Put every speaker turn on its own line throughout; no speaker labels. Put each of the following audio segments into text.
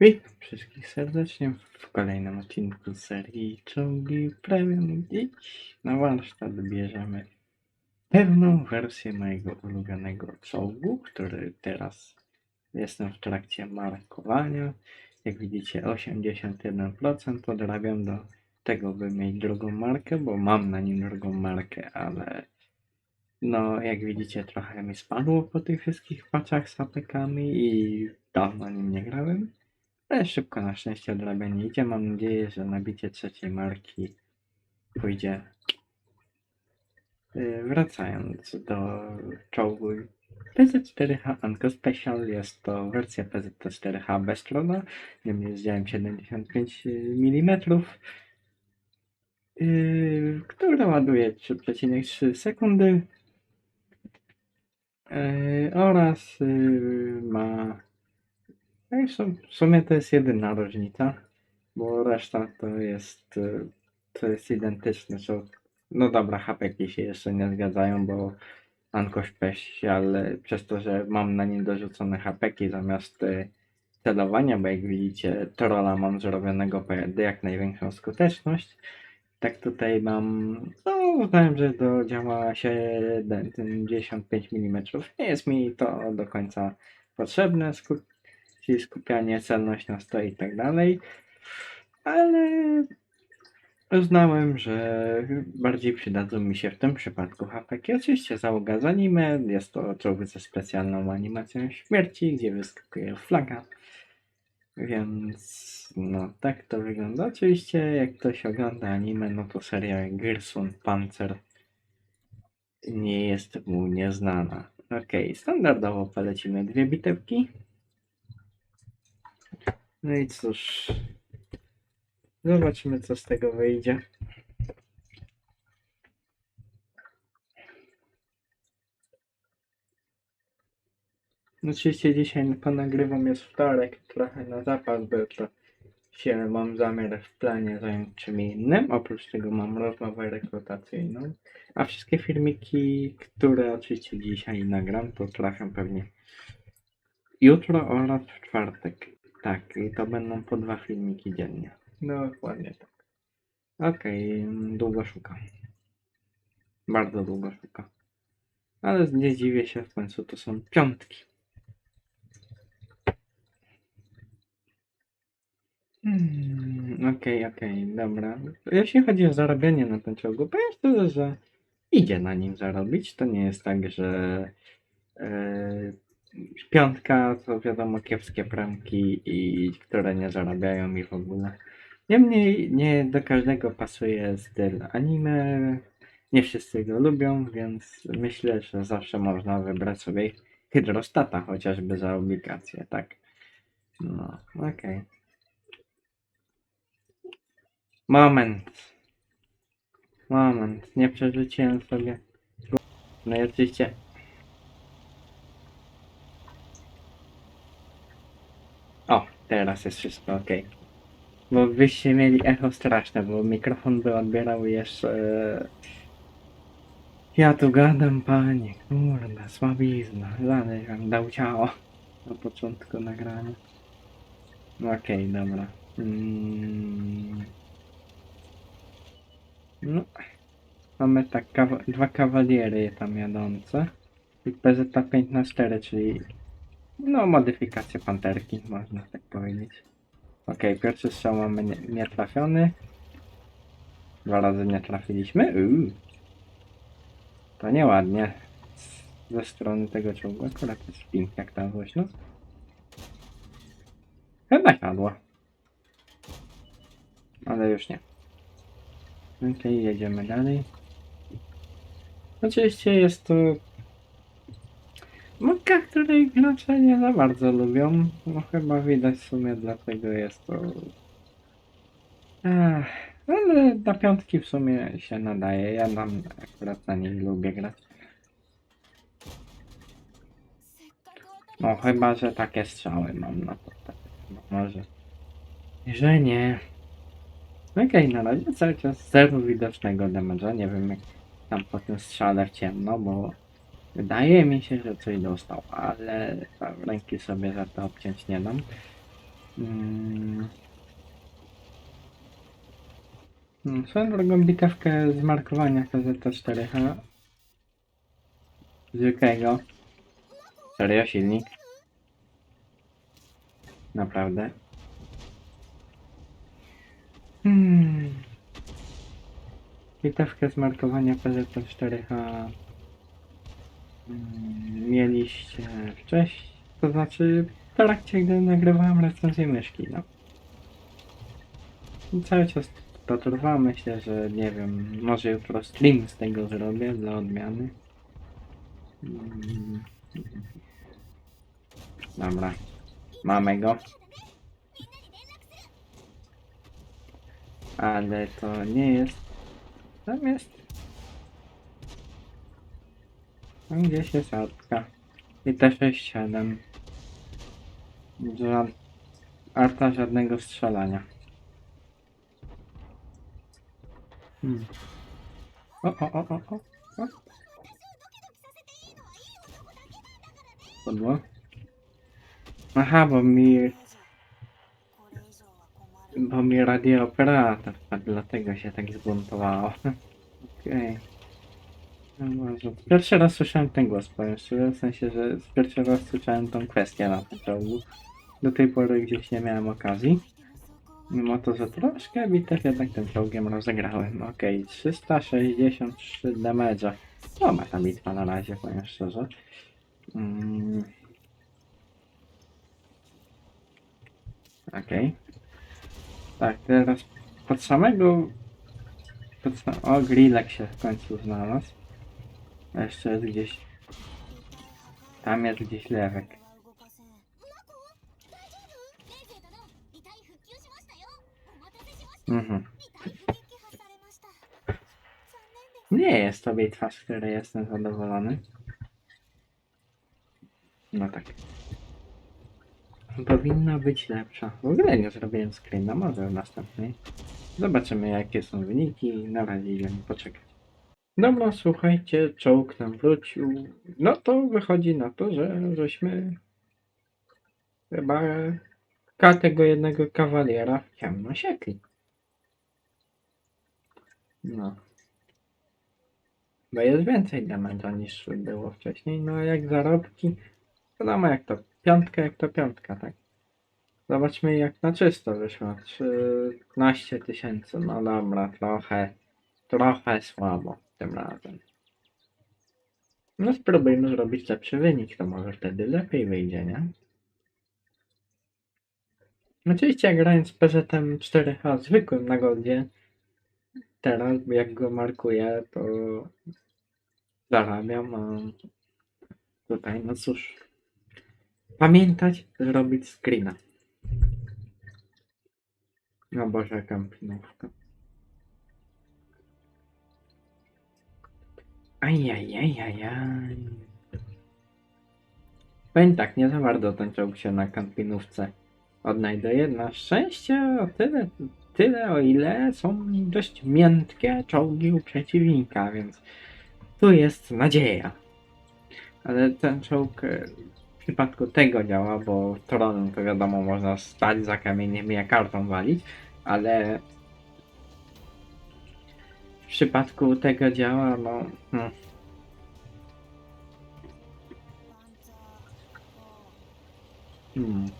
Witam wszystkich serdecznie w kolejnym odcinku serii Czołgi Premium. Dziś na warsztat bierzemy pewną wersję mojego ulubionego czołgu, który teraz jestem w trakcie markowania. Jak widzicie 81% podrabiam do tego, by mieć drugą markę, bo mam na nim drugą markę, ale no jak widzicie trochę mi spadło po tych wszystkich paczach z apekami i dawno nim nie grałem. Ale szybko na szczęście odrabianie idzie. Mam nadzieję, że nabicie trzeciej marki pójdzie. Yy, Wracając do czołgu PZ4H Anko Special, jest to wersja PZ4H bez trona. Niemniej z działem 75 mm, yy, która ładuje 3,3 sekundy oraz ma no i w sum- w sumie to jest jedyna różnica, bo reszta to jest, y, to jest identyczne. Są, no dobra, hapeki się jeszcze nie zgadzają, bo Anko Special, y, przez to, że mam na nim dorzucone hapeki zamiast y, celowania, bo jak widzicie, trolla mam zrobionego pod jak największą skuteczność. Tak tutaj mam, no uznałem, że to działa 75 mm. Nie jest mi to do końca potrzebne, sku- czyli skupianie, celność na 100 i tak dalej, ale uznałem, że bardziej przydadzą mi się w tym przypadku hapeki. Oczywiście załoga z anime, jest to czołg ze specjalną animacją śmierci, gdzie wyskakuje flaga, więc no tak to wygląda. Oczywiście jak ktoś ogląda anime, no to seria Gerson Panzer nie jest mu nieznana. Okej, standardowo polecimy dwie bitewki. No i cóż. Zobaczymy, co z tego wyjdzie. Oczywiście dzisiaj ponagrywam jest wtorek, trochę na zapas, bo jutro się mam zamiar w planie zająć czym innym. Oprócz tego mam rozmowę rekrutacyjną. A wszystkie filmiki, które oczywiście dzisiaj nagram, to trafią pewnie jutro oraz w czwartek. Tak, i to będą po dwa filmiki dziennie. Dokładnie tak. Okej, długo szuka. Bardzo długo szuka. Ale nie dziwię się, w końcu to są piątki. Hmm, Okej, okej, dobra. Jeśli chodzi o zarabianie na tym czołgu, powiem szczerze, że idzie na nim zarobić. To nie jest tak, że e, piątka to wiadomo kiepskie premki i które nie zarabiają i w ogóle. Niemniej nie do każdego pasuje styl anime. Nie wszyscy go lubią, więc myślę, że zawsze można wybrać sobie hydrostata chociażby za obligację, tak. No, okej. Moment. Moment, nie przerzuciłem sobie. No i oczywiście O, teraz jest wszystko ok. Bo byście mieli echo straszne, bo mikrofon by odbierał jeszcze. Ja tu gadam, panie, kurde, słabizna. Żadnej wam dał ciało na początku nagrania. No Okej, dobra. Mm. No. Mamy tak kawa- dwa kawaliery tam jadące. I PZ5 na 4, czyli no, modyfikację panterki, można tak powiedzieć. Okej, pierwszy strzał mamy nie, nietrafiony. Dwa razy nie trafiliśmy. Uuu. To nieładnie. Ze strony tego czołgu akurat jest ping jak ta głośno. Chyba siadło. Ale już nie. Okej, jedziemy dalej. Oczywiście jest to Maka, której gracze nie za bardzo lubią. No chyba widać w sumie dlatego jest to. Ech, ale na piątki w sumie się nadaje. Ja tam akurat na niej lubię grać. No chyba, że takie strzały mam na to. Tak, no, może. Że nie. Okej, na razie cały czas zero widocznego damage'a. Nie wiem jak tam po tym strzale w ciemno, bo Wydaje mi się, że coś dostał, ale ręki sobie za to obciąć nie dam. Mm. Mm, Swoją drogą bitewkę z markowania PZ4H zwykłego. Serio silnik. Naprawdę. Hmm. Bitewkę z markowania PZ4H mm, mieliście wcześniej, to znaczy w trakcie, gdy nagrywałem recenzję myszki, no. I cały czas to trwa, myślę, że nie wiem, może jutro stream z tego zrobię dla odmiany. Mm. Dobra, mamy go. Ale to nie jest. Tam jest. Tam gdzieś jest artka. I T67. Ża- Arta żadnego strzelania. Hmm. O, o, o, o, o. Podło? Aha, bo mi, bo mi radiooperator wpadł, dlatego się tak zbuntowało. Okej. Może. Pierwszy raz słyszałem ten głos, powiem szczerze, w sensie, że pierwszy raz słyszałem tą kwestię na tym czołgu. Do tej pory gdzieś nie miałem okazji. Mimo to, że troszkę bitew jednak tym czołgiem rozegrałem. Okej, 363 damage'a. To ma ta bitwa na razie, powiem szczerze. Mm. Okej. Tak, teraz pod samego... Pod sam... O, grillek się w końcu znalazł. A jeszcze jest gdzieś... Tam jest gdzieś lewek. Mhm. Nie jest to bitwa, z której jestem zadowolony. No tak. Powinna być lepsza. W ogóle nie zrobiłem screena, może w następnej. Zobaczymy jakie są wyniki. Na razie idziemy poczekać. Dobra, słuchajcie, czołg nam wrócił. No to wychodzi na to, że żeśmy chyba ka tego jednego kawaliera w ciemno siekli. No. Bo jest więcej damage'a niż było wcześniej. No jak zarobki, wiadomo jak to piątka, jak to piątka, tak? Zobaczmy jak na czysto wyszło. 13 tysięcy, no dobra, trochę, trochę słabo tym razem. No spróbujmy zrobić lepszy wynik, to może wtedy lepiej wyjdzie, nie? Oczywiście grając z PZ 4H zwykłym na teraz jak go markuję, to zarabiam, a tutaj no cóż. Pamiętać, zrobić screena. No Boże, kampinówka. Ajajajajaj. Powiem tak, nie za bardzo ten czołg się na kampinówce odnajduje. Na szczęście o tyle, tyle o ile są dość miętkie czołgi u przeciwnika, więc tu jest nadzieja. Ale ten czołg e, w przypadku tego działa, bo tronem to wiadomo można stać za kamieniem i kartą walić, ale w przypadku tego działa, no... Hmm. Hmm.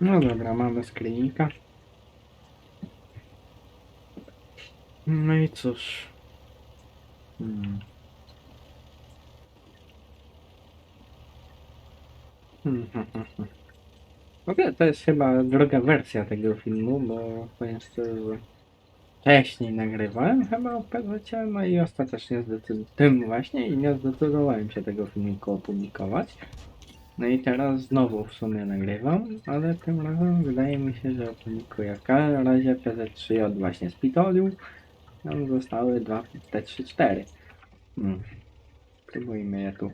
No dobra, mamy screenika. No i cóż. Hmm. Ogóle to jest chyba druga wersja tego filmu, bo powiem szczerze, że wcześniej nagrywałem chyba o PZ, no i ostatecznie zdecydowałem, właśnie i nie zdecydowałem się tego filmiku opublikować. No i teraz znowu w sumie nagrywam, ale tym razem wydaje mi się, że opublikuję w każdym razie PZ3 od właśnie Spitoliu. Tam zostały dwa T3-4. Hmm. Spróbujmy je tu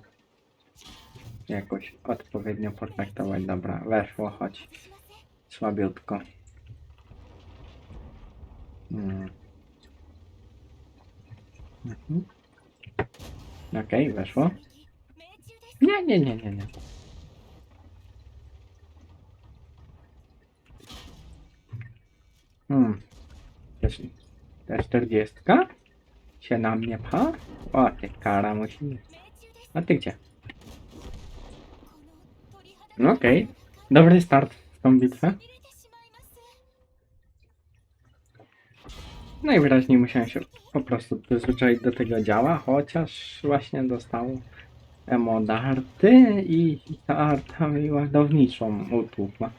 jakoś odpowiednio potraktować. Dobra, weszło, choć słabiutko. Hmm. Mhm. Okej, weszło. Nie, nie, nie, nie, nie. Hmm. Też, też 40 się na mnie pcha? O, ty kara musi. A ty gdzie? No okej. Dobry start w tą bitwę. Najwyraźniej musiałem się po prostu przyzwyczaić do tego działa, chociaż właśnie dostał emo do arty i ta arta mi ładowniczą utłukła.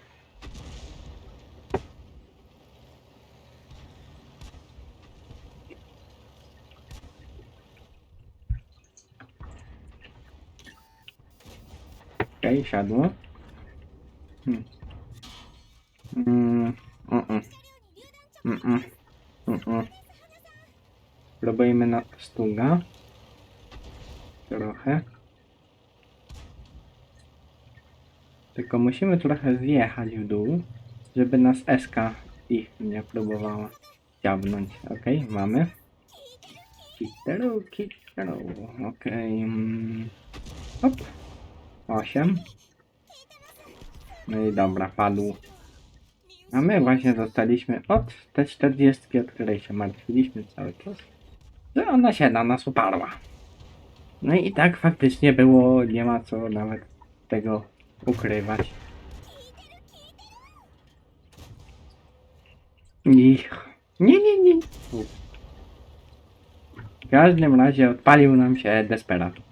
Okej, siadło. Hmm. Mm, mm, mm, mm, mm. Na stuga. Trochę. Tylko musimy trochę zjechać w dół, żeby nas SK ich nie próbowała dziabnąć. Okej, mamy. Kitteru, kitteru. Okej. mm. Hop. 8. No i dobra, padł. A my właśnie dostaliśmy od te 40, o której się martwiliśmy cały czas, że ona się na nas uparła. No i tak faktycznie było, nie ma co nawet tego ukrywać. I... Nie, nie, nie. W każdym razie odpalił nam się Desperat.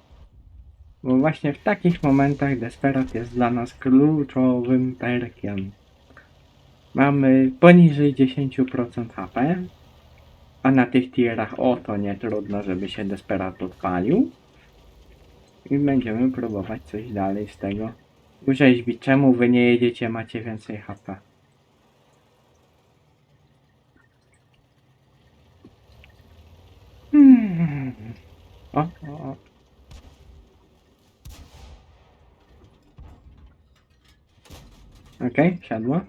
Bo właśnie w takich momentach Desperat jest dla nas kluczowym perkiem. Mamy poniżej 10% HP, a na tych tierach o to nie trudno, żeby się Desperat odpalił. I będziemy próbować coś dalej z tego urzeźbić. Czemu wy nie jedziecie, macie więcej HP? Hmm. O, o, o. Okej, siadło.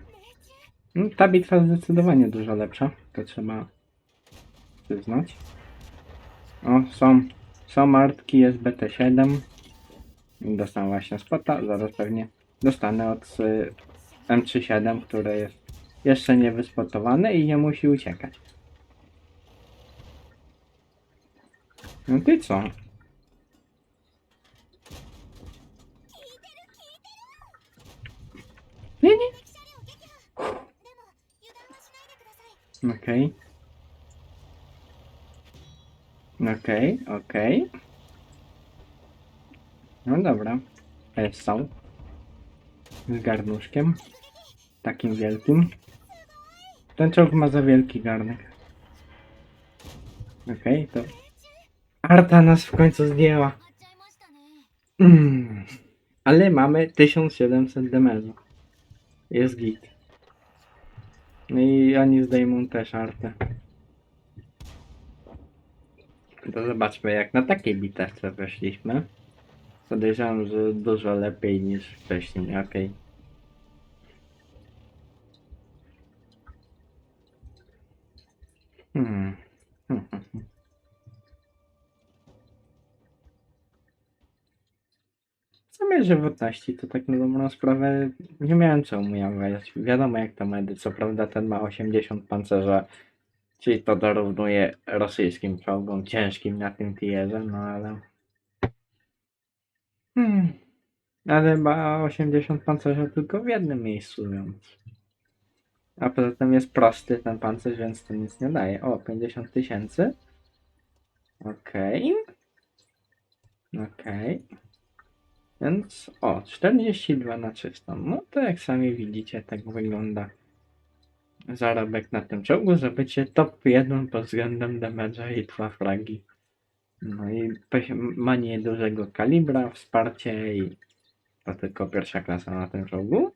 No, ta bitwa zdecydowanie dużo lepsza, to trzeba przyznać. O, są, są martki, jest BT7. Dostałem właśnie spota, zaraz pewnie dostanę od y, M37, które jest jeszcze nie wyspotowane i nie musi uciekać. No ty co? Okej. Okej, okej. No dobra. Są. Z garnuszkiem. Takim wielkim. Ten czołg ma za wielki garnek. Okej, to... Arta nas w końcu zdjęła. Mm. Ale mamy 1700 damage'u. Jest git. No i oni zdejmą też artę. To zobaczmy jak na takiej bitewce weszliśmy. Podejrzewam, że dużo lepiej niż wcześniej, okej. Hmm. Hmm, W sumie żywotności to tak na dobrą sprawę nie miałem co umiawiać. Wiadomo jak to medy, co prawda ten ma 80 pancerza, czyli to dorównuje rosyjskim czołgom ciężkim na tym tierze, no ale... Hmm. Ale ma 80 pancerza tylko w jednym miejscu, więc... A poza tym jest prosty ten pancerz, więc to nic nie daje. O, 50 tysięcy. Okej. Okej. Więc o, 42 na 300. No to jak sami widzicie, tak wygląda zarobek na tym czołgu, że bycie top 1 pod względem damage'a i dwa fragi. No i posi- ma niedużego kalibra, wsparcie i to tylko pierwsza klasa na tym czołgu.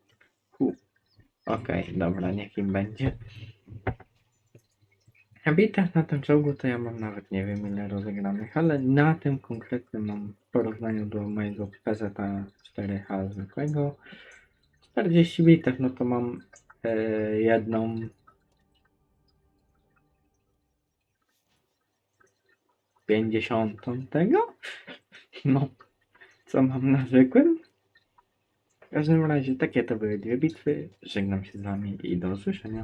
Okej, dobra, niech im będzie. A bitew na tym czołgu to ja mam nawet nie wiem ile rozegranych, ale na tym konkretnym mam w porównaniu do mojego PZ 4H zwykłego 40 bitew, no to mam e, jedną pięćdziesiątą tego. No, co mam narzekłem? W każdym razie takie to były dwie bitwy. Żegnam się z wami i do usłyszenia.